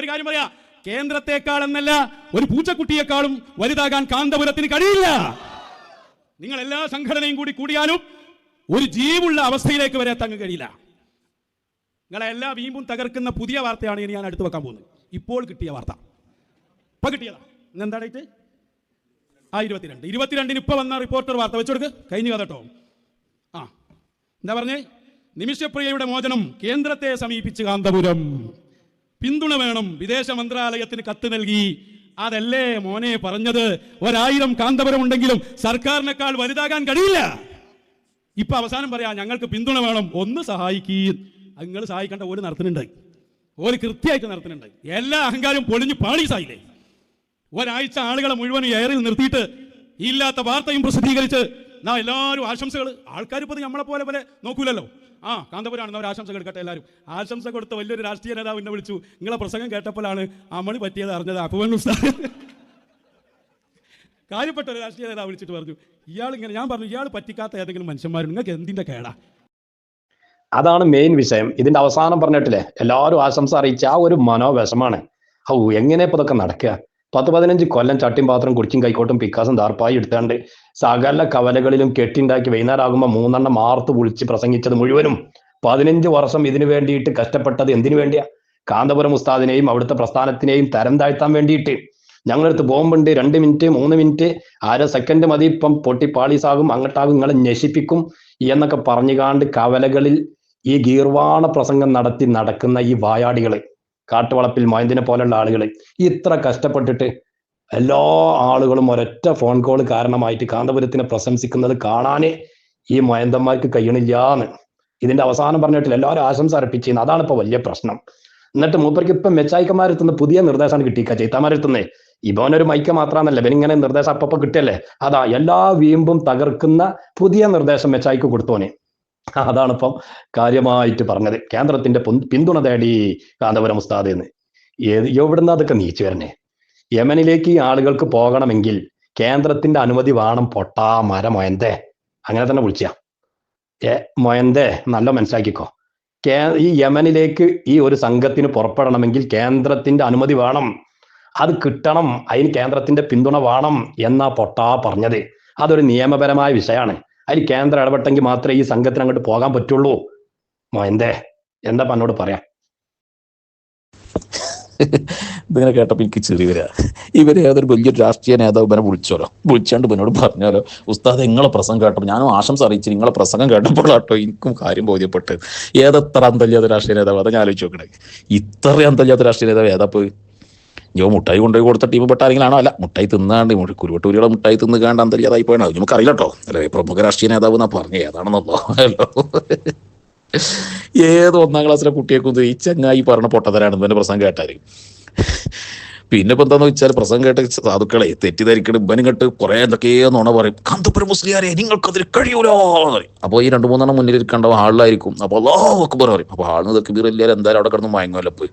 ഒരു കാര്യം പറയാ കേന്ദ്രത്തെക്കാൾ എന്നല്ല ഒരു പൂച്ചക്കുട്ടിയെക്കാളും വലുതാകാൻ കാന്തപുരത്തിന് കഴിയില്ല. നിങ്ങൾ എല്ലാ സംഘടനയും കൂടി കൂടിയാലും ഒരു ജീവുള്ള അവസ്ഥയിലേക്ക് വരെ എത്താൻ കഴിയില്ല. നിങ്ങളെ എല്ലാ വീമ്പും തകർക്കുന്ന പുതിയ വാർത്തയാണ് ഇനി ഞാൻ അടുത്ത് വെക്കാൻ പോകുന്നത്. ഇപ്പോൾ കിട്ടിയ വാർത്ത. ഇപ്പൊ കിട്ടിയതാ. ഇന്ന് എന്താ ഡേറ്റ് ആ ഇരുപത്തിരണ്ട്. ഇരുപത്തിരണ്ടിന് ഇപ്പൊ വന്ന റിപ്പോർട്ടർ വാർത്ത വെച്ചെടുക്ക് കഴിഞ്ഞു കഥട്ടോ. ആ എന്താ പറഞ്ഞേ? നിമിഷപ്രിയയുടെ മോചനം കേന്ദ്രത്തെ സമീപിച്ച് കാന്തപുരം. പിന്തുണ വേണം. വിദേശ മന്ത്രാലയത്തിന് കത്ത് നൽകി. അതല്ലേ മോനെ പറഞ്ഞത്? ഒരായിരം കാന്തപുരം ഉണ്ടെങ്കിലും സർക്കാരിനേക്കാൾ വലുതാകാൻ കഴിയില്ല. ഇപ്പൊ അവസാനം പറയാ ഞങ്ങൾക്ക് പിന്തുണ വേണം. ഒന്ന് സഹായിക്കീ നിങ്ങൾ സഹായിക്കേണ്ട ഒരു നടത്തുന്നുണ്ട് ഒരു കൃത്യമായിട്ട് നടത്തുന്നുണ്ട് എല്ലാ അഹങ്കാരവും പൊളിഞ്ഞ് പാളീസായില്ലേ? ഒരാഴ്ച ആളുകളെ മുഴുവൻ എയറിൽ നിർത്തിയിട്ട് ഇല്ലാത്ത വാർത്തയും പ്രസിദ്ധീകരിച്ച് നാ എല്ലാവരും ആശംസകൾ ആൾക്കാർ ഇപ്പോൾ നമ്മളെ പോലെ പോലെ നോക്കൂലല്ലോ. ആ കാന്തപുരാണ് അവർ ആശംസ എടുക്കട്ടെ എല്ലാവരും. ആശംസ കൊടുത്ത വലിയൊരു രാഷ്ട്രീയ നേതാവ് എന്നെ വിളിച്ചു. നിങ്ങളെ പ്രസംഗം കേട്ടപ്പോഴാണ് അമളി പറ്റിയത് അറിഞ്ഞത് അപ്പുവൻ ഉസ്താദ് കാര്യപ്പെട്ട ഒരു രാഷ്ട്രീയ നേതാവ് വിളിച്ചിട്ട് പറഞ്ഞു ഇയാൾ ഇങ്ങനെ ഞാൻ പറഞ്ഞു ഇയാൾ പറ്റിക്കാത്ത ഏതെങ്കിലും മനുഷ്യന്മാരുണ്ട് നിങ്ങൾക്ക് എന്തിന്റെ കേടാ? അതാണ് മെയിൻ വിഷയം. ഇതിന്റെ അവസാനം പറഞ്ഞിട്ടില്ലേ എല്ലാവരും ആശംസ അറിയിച്ച ആ ഒരു മനോവിഷമാണ്. ഔ എങ്ങനെ ഇപ്പൊ ഇതൊക്കെ നടക്കുക? പത്ത് പതിനഞ്ച് കൊല്ലം ചട്ടിയും പാത്രം കുടിച്ചും കൈക്കോട്ടും പിക്കാസും ദാർപ്പായി എടുത്താണ്ട് സകല കവലകളിലും കെട്ടിണ്ടാക്കി വൈകുന്നേരമാകുമ്പോൾ മൂന്നെണ്ണം മാർത്ത് വിളിച്ച് പ്രസംഗിച്ചത് മുഴുവനും പതിനഞ്ച് വർഷം ഇതിനു വേണ്ടിയിട്ട് കഷ്ടപ്പെട്ടത് എന്തിനു വേണ്ടിയാ? കാന്തപുരം ഉസ്താദിനെയും അവിടുത്തെ പ്രസ്ഥാനത്തിനെയും തരം താഴ്ത്താൻ വേണ്ടിയിട്ട്. ഞങ്ങളടുത്ത് ബോംബുണ്ട് രണ്ട് മിനിറ്റ് മൂന്ന് മിനിറ്റ് അര സെക്കൻഡ് മതി ഇപ്പം പൊട്ടിപ്പാളീസാകും അങ്ങോട്ടാകും നിങ്ങളെ നശിപ്പിക്കും എന്നൊക്കെ പറഞ്ഞുകാണ്ട് കവലകളിൽ ഈ ഗീർവാണ പ്രസംഗം നടത്തി നടക്കുന്ന ഈ വായാടികൾ. കാട്ടുവളപ്പിൽ മൈന്ദിനെ പോലുള്ള ആളുകൾ ഇത്ര കഷ്ടപ്പെട്ടിട്ട് എല്ലാ ആളുകളും ഒരൊറ്റ ഫോൺ കോൾ കാരണമായിട്ട് കാന്തപുരത്തിനെ പ്രശംസിക്കുന്നത് കാണാനേ ഈ മയന്തന്മാർക്ക് കഴിയണില്ലാന്ന്. ഇതിന്റെ അവസാനം പറഞ്ഞിട്ടില്ല എല്ലാവരും ആശംസ അർപ്പിച്ചിരുന്നു അതാണ് ഇപ്പൊ വലിയ പ്രശ്നം. എന്നിട്ട് മൂപ്പർക്ക് ഇപ്പൊ മെച്ചായിക്കന്മാരെത്തുന്ന പുതിയ നിർദ്ദേശമാണ് കിട്ടിക്ക ചൈത്താമാരെത്തുന്നേ ഇവനൊരു മൈക്ക മാത്രമെന്നല്ല ഇവനിങ്ങനെ നിർദ്ദേശം അപ്പപ്പോ കിട്ടിയല്ലേ? അതാ എല്ലാ വീമ്പും തകർക്കുന്ന പുതിയ നിർദ്ദേശം മെച്ചായിക്ക് കൊടുത്തോനെ. അതാണ് ഇപ്പം കാര്യമായിട്ട് പറഞ്ഞത്. കേന്ദ്രത്തിന്റെ പിന്തുണ തേടി കാന്തപുരം ഉസ്താദ് എന്ന്. ഏത് എവിടുന്ന് അതൊക്കെ നീച്ചു വരണേ? യമനിലേക്ക് ആളുകൾക്ക് പോകണമെങ്കിൽ കേന്ദ്രത്തിന്റെ അനുമതി വേണം. പൊട്ടാ മര മൊയന്തേ. അങ്ങനെ തന്നെ വിളിച്ച. ഏ മൊയന്തേ. നല്ല മനസ്സിലാക്കിക്കോ. കേ ഈ യമനിലേക്ക് ഈ ഒരു സംഘത്തിന് പുറപ്പെടണമെങ്കിൽ കേന്ദ്രത്തിന്റെ അനുമതി വേണം. അത് കിട്ടണം. അതിന് കേന്ദ്രത്തിന്റെ പിന്തുണ വേണം എന്നാ പൊട്ടാ പറഞ്ഞത്. അതൊരു നിയമപരമായ വിഷയമാണ്. അതിൽ കേന്ദ്രം ഇടപെട്ടെങ്കിൽ മാത്രമേ ഈ സംഘത്തിന് അങ്ങോട്ട് പോകാൻ പറ്റുള്ളൂ. എന്തേ? എന്താ എന്നോട് പറയാം ഇതിങ്ങനെ കേട്ടപ്പോൾ എനിക്ക് ചെറിയ വരിക. ഇവർ ഏതൊരു വലിയൊരു രാഷ്ട്രീയ നേതാവ് ഇവനെ വിളിച്ചോലോ? വിളിച്ചാണ്ട് ഇവനോട് പറഞ്ഞാലോ? ഉസ്താദ് നിങ്ങളെ പ്രസംഗം കേട്ടപ്പോൾ ഞാനും ആശംസ അറിയിച്ചു നിങ്ങളെ പ്രസംഗം കേട്ടപ്പോഴാട്ടോ എനിക്കും കാര്യം ബോധ്യപ്പെട്ട് ഏതെത്ര അന്തല്ലാത്ത രാഷ്ട്രീയ നേതാവ്? അതാ ഞാൻ ആലോചിച്ച് നോക്കണേ. ഇത്ര അന്തല്ലാത്ത രാഷ്ട്രീയ നേതാവ് ഏതാ പോയി yo മുട്ടായി കൊണ്ടുപോയി കൊടുത്ത ടീം പെട്ട ആരെങ്കിലും അല്ല മുട്ടായി തിന്നാണ്ട് കുരുവട്ടൂരികളെ മുട്ടായി തിന്ന് കാണ്ട് അന്തല്ലാതായി പോയാണ് അത് നമുക്ക് അറിയില്ല കേട്ടോ അല്ലെ പ്രമുഖ രാഷ്ട്രീയ നേതാവ് എന്നാ പറഞ്ഞു? ഏതാണെന്നല്ലോ അല്ലോ ഏത് ഒന്നാം ക്ലാസ്സിലെ കുട്ടിയേക്കും ഈ ചങ്ങായി പറഞ്ഞ പൊട്ടത്തരാണ് എന്റെ പ്രസംഗം കേട്ടാൽ. പിന്നെ ഇപ്പൊ എന്താന്ന് വെച്ചാൽ പ്രസംഗം കേട്ട സാധുക്കളെ തെറ്റിദ്ധരിക്കണം ഇവനും കേട്ട് കുറെ എന്തൊക്കെയോ നുണ പറയും. കാന്തപുരം മുസ്ലിയാരെ നിങ്ങൾക്കതിൽ കഴിയൂലോ? അപ്പോൾ ഈ രണ്ട് മൂന്നെണ്ണം മുന്നിൽ ഇരിക്കേണ്ട ഹാളിലായിരിക്കും അപ്പോൾ അള്ളാഹു അക്ബർ പറയും. അപ്പോൾ ആളിന് ഇതൊക്കെ ബീറില്ലാതെ എന്തായാലും അവിടെ കിടന്ന് മയങ്ങുമല്ലോ പോയി.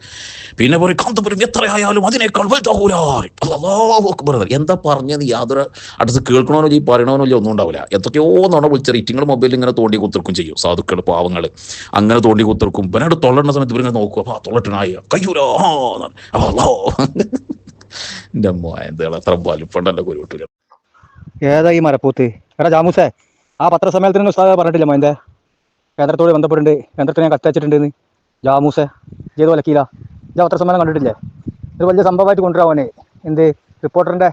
പിന്നെ പറയും കാന്തപുരം എത്രയായാലും അതിനേക്കാൾ വലുതാവൂല അള്ളാഹു അക്ബർ എന്താ പറഞ്ഞത്? യാതൊരു അടുത്ത് കേൾക്കണോനോ ഈ പറയണോനോ ഒന്നും ഉണ്ടാവില്ല എന്തൊക്കെയോ നുണ വിളിച്ചറി ഇറ്റിങ്ങൾ മൊബൈലിൽ ഇങ്ങനെ തോണ്ടി കുത്തിർക്കും ചെയ്യും. സാധുക്കൾ പാവങ്ങൾ അങ്ങനെ തോണ്ടി കുത്തിർക്കും. ഇവനോട് തൊള്ളണ സമയത്ത് ഇവരിങ്ങനെ നോക്കും. അപ്പോൾ ആ തൊള്ളിട്ടനായി കഴിയൂലോ അപ്പോൾ അള്ളാഹോ ഈ മരപ്പൂത്ത്? എടാ ജാമൂസേ ആ പത്രസമ്മേളനത്തിന് പറഞ്ഞിട്ടില്ല മോന്റെ കേന്ദ്രത്തോട് ബന്ധപ്പെട്ടുണ്ട് കേന്ദ്രത്തിന് ഞാൻ കത്തയച്ചിട്ടുണ്ടെന്ന് ജാമൂസേ ചെയ്ത് വലക്കീല? ഞാൻ പത്രസമ്മേളനം കണ്ടിട്ടില്ലേ? ഒരു വലിയ സംഭവമായിട്ട് കൊണ്ടുവരാവനെ എന്ത് റിപ്പോർട്ടറിന്റെ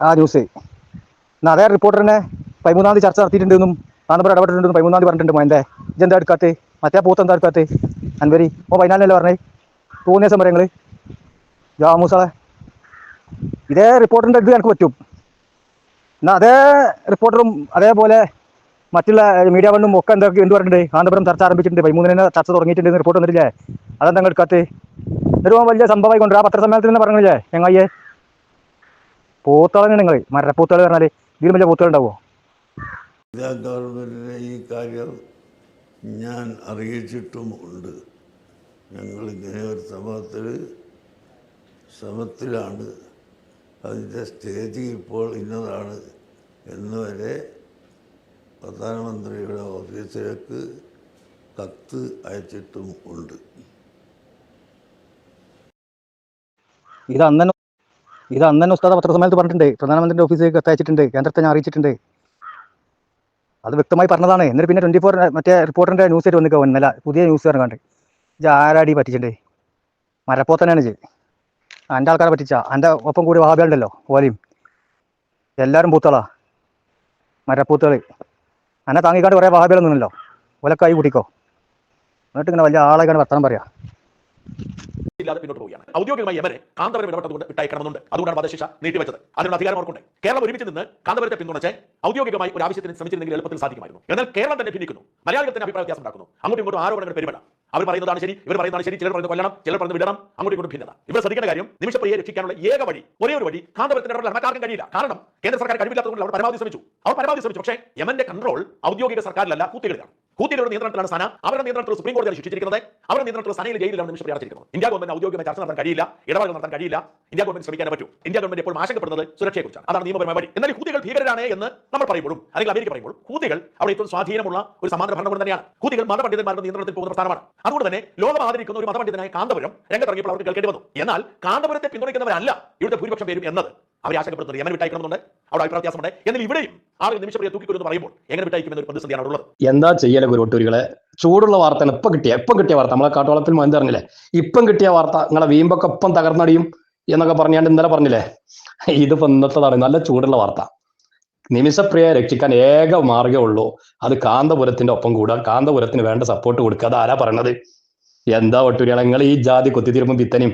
ആ ന്യൂസ് എന്നാൽ അതേ റിപ്പോർട്ടറിനെ പതിമൂന്നാം തീയതി ചർച്ച നടത്തിയിട്ടുണ്ടെന്നും കാന്തപുരം ഇടപെട്ടിട്ടുണ്ടെന്നും പതിമൂന്നാം തീയതി പറഞ്ഞിട്ടുണ്ട് മോന്റെ ഇജെന്താ എടുക്കാത്ത? മറ്റേ പൂത്ത് എന്താ എടുക്കാത്ത? അൻവരി ഓ പതിനാലിനല്ലേ പറഞ്ഞേ? തോന്നിയ സമരങ്ങൾ ജാമൂസളെ ഇതേ റിപ്പോർട്ടറിന്റെ ഇത് എനിക്ക് പറ്റും. എന്നാൽ അതേ റിപ്പോർട്ടറും അതേപോലെ മറ്റുള്ള മീഡിയ വണ്ണും ഒക്കെ എന്തൊക്കെ എന്ത് പറഞ്ഞിട്ടുണ്ട്? കാന്തപുരം ചർച്ച ആരംഭിച്ചിട്ടുണ്ട്. പതിമൂന്നിന് ചർച്ച തുടങ്ങിയിട്ടുണ്ട് റിപ്പോർട്ട് വന്നിട്ടില്ലേ? അതെന്താ എടുക്കാത്ത? ഒരു വലിയ സംഭവമായി കൊണ്ട് ആ പത്രസമ്മേളനത്തിൽ നിന്ന് പറഞ്ഞില്ലേ? ഞങ്ങയ്യേ പൂത്തളങ്ങ് നിങ്ങൾ മരപ്പൂത്തള പറഞ്ഞാൽ ഇതിലും വലിയ പൂത്തള ഉണ്ടാവുമോ ഈ കാര്യം ഞാൻ അറിയിച്ചിട്ടും ഞങ്ങൾ ഇങ്ങനെ ഒരു ശ്രമത്തിൽ ശ്രമത്തിലാണ് അതിന്റെ സ്റ്റേജ് ഇപ്പോൾ ഇന്നതാണ് എന്ന് വരെ പ്രധാനമന്ത്രിയുടെ ഓഫീസിലേക്ക് കത്ത് അയച്ചിട്ടും ഉണ്ട്. ഇത് അന്നു ഇത് അന്നു ഉസ്താദ പത്രസമ്മേളനത്തിൽ പറഞ്ഞിട്ടുണ്ട്. പ്രധാനമന്ത്രിയുടെ ഓഫീസിലേക്ക് കത്ത് അയച്ചിട്ടുണ്ട്. കേന്ദ്രത്തെ ഞാൻ അറിയിച്ചിട്ടുണ്ട്. അത് വ്യക്തമായി പറഞ്ഞതാണ്. എന്നിട്ട് പിന്നെ ട്വന്റി ഫോർ മറ്റേ റിപ്പോർട്ടറിന്റെ ന്യൂസ് ആയിട്ട് വന്നിക്കുക ഇന്നലെ പുതിയ ന്യൂസ് ഇറങ്ങാണ്ട് ഇത് ആരാടി പറ്റിച്ചിട്ടുണ്ട് മരപ്പോത്തനാണ് ചെയ്ത് എന്റെ ആൾക്കാരെ പറ്റിച്ച. എന്റെ ഒപ്പം കൂടി വാബികളുണ്ടല്ലോ ഓലയും എല്ലാവരും പൂത്തളാ. മരപ്പൂത്തുകൾ എന്നെ താങ്ങിക്കാണ്ട് കുറേ വാബികൾ നിന്നല്ലോ. ഓലക്കായി കുടിക്കോ എന്നിട്ട് ഇങ്ങനെ വലിയ ആളെ കണ്ട് വർത്തമാനം പറയാ. ഇല്ലാതെ പിന്നോട്ട് പോവുകയാണ്. ഔദ്യോഗികമായി യമനെ കാന്തപുരം ഇടപെട്ടതുകൊണ്ട് വിട്ടയക്കണമെന്നുണ്ട് അതുകൊണ്ടാണ് വധശിക്ഷ നീട്ടിവെച്ചത്. അതിനുള്ള അധികാരം അവർക്കുണ്ട്. കേരളം ഒരുമിച്ച് നിന്ന് കാന്തപുരത്തെ പിന്തുണച്ച് ഔദ്യോഗികമായി ഒരു ആവശ്യത്തിന് ശ്രമിച്ചിരുന്നെങ്കിൽ എളുപ്പത്തിൽ സാധിക്കുമായിരുന്നു. എന്നാൽ കേരളം തന്നെ ഭിന്നിക്കുന്നു. മലയാളികൾ തന്നെ അഭിപ്രായ വ്യത്യാസം ഉണ്ടാക്കുന്നു. അങ്ങോട്ടും ഇങ്ങോട്ടും ആരോപണങ്ങൾ പെരുമട അവർ പറയുന്നതാണ് ശരി ഇവർ പറയുന്നതാണ് ശരി ചിലർ പറയുന്നത് കൊല്ലണം ചിലർ പറയുന്നത് വിടണം അങ്ങോട്ടും ഇങ്ങോട്ടും ഭിന്നത. ഇവർ ശ്രദ്ധിക്കേണ്ട കാര്യം നിമിഷപ്രിയെ രക്ഷിക്കാനുള്ള ഏക വഴി ഒരേ ഒരു വഴി കാന്തപുരത്തിന്റെ ഇടപെടൽ മറ്റാർക്കും കഴിയില്ല. കാരണം കേന്ദ്ര സർക്കാർ കഴിവില്ലാത്തതുകൊണ്ട് അവർ പരമാവധി ശ്രമിച്ചു. അവർ പരമാവധി ശ്രമിച്ചു. പക്ഷേ യമന്റെ കൺട്രോൾ ഔദ്യോഗിക സർക്കാരിലല്ല കൂത്തുകളിലാണ് കൂത്തിയുടെ നിയന്ത്രണത്തിലാണ് സന അവരുടെ നിയന്ത്രണത്തിൽ സുപ്രീം കോടതി ശിക്ഷിച്ചിരിക്കുന്നത്. അവരുടെ നിയന്ത്രണത്തിൽ സനയിൽ ജയിലിലാണ് നിമിഷം അടച്ചിരിക്കുന്നത് ഇന്ത്യ ഗവൺമെന്റ് ഔദ്യോഗികമായി ചർച്ച നടത്താൻ കഴിയില്ല. ഇടപാടുകൾ നടത്താൻ കഴിയില്ല. ഇന്ത്യ ഗവൺമെന്റ് ശ്രമിക്കാൻ പറ്റൂ. ഇന്ത്യ ഗവൺമെന്റ് ഇപ്പോൾ ആശങ്കപ്പെടുന്നത് സുരക്ഷയെക്കുറിച്ചാണ്. അതാണ് നിയമപരമായ വഴി. എന്നാൽ ഹൂതികൾ ഭീകരരാണ് എന്ന് നമ്മൾ പറയുമ്പോഴും അല്ലെങ്കിൽ അമേരിക്ക പറയുമ്പോൾ ഹൂതികൾ അവിടെ ഏറ്റവും സ്വാധീനമുള്ള ഒരു സമാന്തര ഭരണകൂടം തന്നെയാണ്. ഹൂതികൾ മതപണ്ഡിതന്മാരുടെ നിയന്ത്രണത്തിൽ പോകുന്ന പ്രസ്ഥാനമാണ്. അതുകൊണ്ട് തന്നെ ലോകം ആദരിക്കുന്ന ഒരു മതപണ്ഡിതനായ കാന്തപുരം രംഗത്തിറങ്ങിയപ്പോൾ അവർക്ക് കേൾക്കേണ്ടി വന്നു. എന്നാൽ കാന്തപുരത്തെ പിന്തുണയ്ക്കുന്നവരല്ല ഇവിടുത്തെ ഭൂരിപക്ഷം പേരും എന്നത്. അവർ ആശങ്കപ്പെടുന്നത് യമൻ വിട്ടയക്കണമെന്നുണ്ട്. അവിടെ അഭിപ്രായ വ്യത്യാസമുണ്ട്. എന്നാൽ ഇവിടെയും ആളുകൾ നിമിഷപ്രിയ തൂക്കിക്കൊരുന്ന് പറയുമ്പോൾ എങ്ങനെ വിട്ടയക്കുമെന്ന് ഒരു പ്രതിസന്ധിയാണ് ഉള്ളത് എന്താ ചെയ്യല ഗുരുവട്ടൂരികളെ ചൂടുള്ള വാർത്തയാണ് ഇപ്പം കിട്ടിയ ഇപ്പം കിട്ടിയ വാർത്ത. നമ്മളെ കാട്ടോളത്തിൽ മന്ത് പറഞ്ഞില്ലേ? ഇപ്പം കിട്ടിയ വാർത്ത നിങ്ങളെ വീമ്പൊക്കെ ഒപ്പം തകർന്നടിയും എന്നൊക്കെ പറഞ്ഞാണ്ട് ഇന്നലെ പറഞ്ഞില്ലേ? ഇതിപ്പോ ഇന്നത്തതാണ്. നല്ല ചൂടുള്ള വാർത്ത. നിമിഷപ്രിയ രക്ഷിക്കാൻ ഏക മാർഗമേ ഉള്ളൂ. അത് കാന്തപുരത്തിന്റെ ഒപ്പം കൂടുക കാന്തപുരത്തിന് വേണ്ട സപ്പോർട്ട് കൊടുക്കുക. അത് ആരാ പറയണത്? എന്താ ഒട്ടൂരികളെ നിങ്ങൾ ഈ ജാതി കുത്തിത്തിരുമ്പും പിത്തനും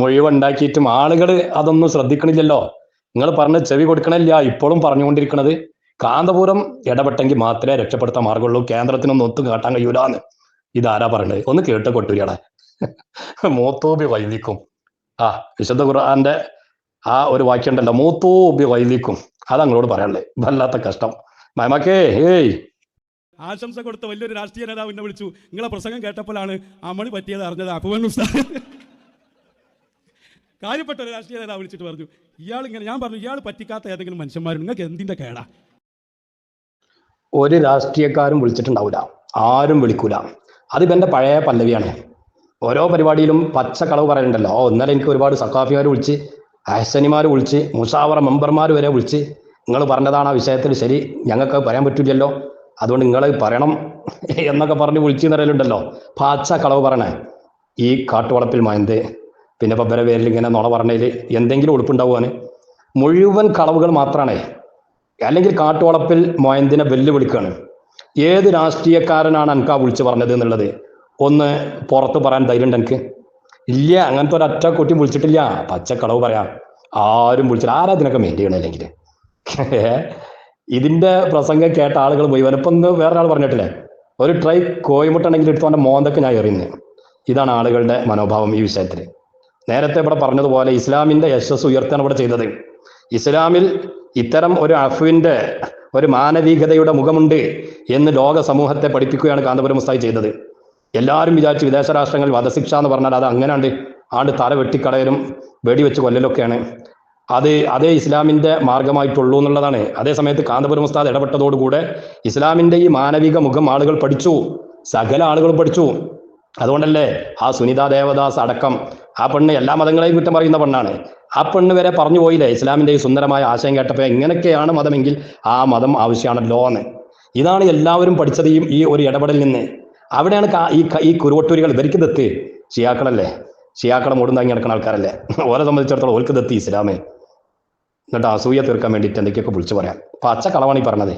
മുഴുവൻ ഉണ്ടാക്കിയിട്ടും ആളുകൾ അതൊന്നും ശ്രദ്ധിക്കണില്ലല്ലോ. നിങ്ങൾ പറഞ്ഞ ചെവി കൊടുക്കണില്ല ഇപ്പോഴും പറഞ്ഞുകൊണ്ടിരിക്കുന്നത് കാന്തപുരം ഇടപെട്ടെങ്കിൽ മാത്രമേ രക്ഷപ്പെടുത്താൻ മാർഗമുള്ളൂ. കേന്ദ്രത്തിനൊന്നും ഒത്തും കാട്ടാൻ കഴിയൂലാന്ന്. ഇതാരാ പറയണത്? ഒന്ന് കേട്ട് കൊട്ടൂരിയാടെ. മൂത്തോബി വൈദിക്കും. ആ വിശുദ്ധ ഖുർആന്റെ ആ ഒരു വാക്യം ഉണ്ടല്ലോ. മൂത്തോബി വൈദിക്കും. അത് അങ്ങോട്ട് പറയാനുള്ളത്. വല്ലാത്ത കഷ്ടം. മൈമാക്കേ ഏയ്. ആശംസ കൊടുത്ത വലിയൊരു രാഷ്ട്രീയ നേതാവ് എന്നെ വിളിച്ചു. നിങ്ങളെ പ്രസംഗം കേട്ടപ്പോഴാണ് അമളി പറ്റിയത് അറിഞ്ഞത് അപ്പുവൻ കാര്യപ്പെട്ട ഒരു രാഷ്ട്രീയ നേതാവ് വിളിച്ചിട്ട് പറഞ്ഞു. ഇയാൾ ഇങ്ങനെ ഞാൻ പറഞ്ഞു ഇയാൾ പറ്റിക്കാത്ത ഏതെങ്കിലും മനുഷ്യന്മാർ നിങ്ങൾക്ക് എന്തിന്റെ കേടാ? ഒരു രാഷ്ട്രീയക്കാരും വിളിച്ചിട്ടുണ്ടാവില്ല ആരും വിളിക്കൂല. അതിപ്പോ എന്റെ പഴയ പല്ലവിയാണ്. ഓരോ പരിപാടിയിലും പച്ച കളവ് പറയുന്നുണ്ടല്ലോ ഓ ഇന്നലെ എനിക്ക് ഒരുപാട് സക്കാഫിമാർ വിളിച്ച് അഹസനിമാർ വിളിച്ച് മുസാവറ മെമ്പർമാർ വരെ വിളിച്ച് നിങ്ങൾ പറഞ്ഞതാണ് ആ വിഷയത്തിൽ ശരി. ഞങ്ങൾക്ക് പറയാൻ പറ്റില്ലല്ലോ അതുകൊണ്ട് നിങ്ങൾ പറയണം എന്നൊക്കെ പറഞ്ഞ് വിളിച്ചു നിറയലുണ്ടല്ലോ പച്ച കളവ് പറയണേ. ഈ കാട്ടുവളപ്പിൽ മയന്ത് പിന്നെ പബ്ബരെ പേരിൽ ഇങ്ങനെ നുണ പറഞ്ഞതിൽ എന്തെങ്കിലും ഉടുപ്പുണ്ടാവുകയാണ്. മുഴുവൻ കളവുകൾ മാത്രമാണ് അല്ലെങ്കിൽ കാട്ടുവളപ്പിൽ മൊയന്തിനെ വെല്ലുവിളിക്കുകയാണ്. ഏത് രാഷ്ട്രീയക്കാരനാണ് എനിക്ക് ആ വിളിച്ചു പറഞ്ഞത് എന്നുള്ളത്? ഒന്ന് പുറത്ത് പറയാൻ ധൈര്യം എനിക്ക് ഇല്ല അങ്ങനത്തെ ഒരു അറ്റ കുട്ടി വിളിച്ചിട്ടില്ല. പച്ചക്കളവ് പറയാം. ആരും വിളിച്ചില്ല. ആരാ ഇതിനൊക്കെ മെയിൻ ചെയ്യണം അല്ലെങ്കിൽ ഇതിന്റെ പ്രസംഗം കേട്ട ആളുകൾ മുഴുവൻ. ഇപ്പം ഒന്ന് വേറൊരാൾ പറഞ്ഞിട്ടില്ലേ? ഒരു ട്രൈ കോയിമുട്ടുണ്ടെങ്കിൽ എടുത്തോണ്ട് മോന്തൊക്കെ ഞാൻ എറിയുന്നത് ഇതാണ് ആളുകളുടെ മനോഭാവം ഈ വിഷയത്തിൽ. നേരത്തെ ഇവിടെ പറഞ്ഞതുപോലെ ഇസ്ലാമിന്റെ യശസ് ഉയർത്താൻ ഇവിടെ ചെയ്തത്. ഇസ്ലാമിൽ ഇത്തരം ഒരു അഫുവിന്റെ ഒരു മാനവികതയുടെ മുഖമുണ്ട് എന്ന് ലോക സമൂഹത്തെ പഠിപ്പിക്കുകയാണ് കാന്തപുരം മുസ്തായി ചെയ്തത്. എല്ലാവരും വിചാരിച്ചു വിദേശ രാഷ്ട്രങ്ങളിൽ വധശിക്ഷ എന്ന് പറഞ്ഞാൽ അത് അങ്ങനെയുണ്ട് ആണ്ട് തല വെട്ടിക്കളയലും വെടിവെച്ച് കൊല്ലലൊക്കെയാണ്. അത് അതേ ഇസ്ലാമിന്റെ മാർഗമായിട്ടുള്ളൂ എന്നുള്ളതാണ്. അതേ സമയത്ത് കാന്തപുരം ഉസ്താദ് ഇടപെട്ടതോടുകൂടെ ഇസ്ലാമിന്റെ ഈ മാനവിക മുഖം ആളുകൾ പഠിച്ചു. സകല ആളുകളും പഠിച്ചു. അതുകൊണ്ടല്ലേ ആ സുനിത ദേവദാസ് അടക്കം ആ പെണ്ണ് എല്ലാ മതങ്ങളെയും കുറ്റം പറയുന്ന പെണ്ണാണ്. ആ പെണ്ണ് വരെ പറഞ്ഞു പോയില്ലേ ഇസ്ലാമിന്റെ ഈ സുന്ദരമായ ആശയം കേട്ടപ്പോൾ എങ്ങനെയൊക്കെയാണ് മതമെങ്കിൽ ആ മതം ആവശ്യമാണല്ലോ എന്ന് ഇതാണ് എല്ലാവരും പഠിച്ചത് ഈ ഒരു ഇടപെടലിൽ നിന്ന്. അവിടെയാണ് ഈ ഈ കുരുവട്ടൂരികൾ ഇവർക്ക് ദത്ത്. ഷിയാക്കളല്ലേ? ഷിയാക്കളെ മൂടും താങ്ങി നടക്കുന്ന ആൾക്കാരല്ലേ? ഓരെ സംബന്ധിച്ചിടത്തോളം ഓൽക്ക് ദത്ത് ഇസ്ലാമേ. എന്നിട്ട് അസൂയ തീർക്കാൻ വേണ്ടിയിട്ട് എന്തൊക്കെയൊക്കെ വിളിച്ചു പറയാം. പച്ച കളവാണ് ഈ പറഞ്ഞത്.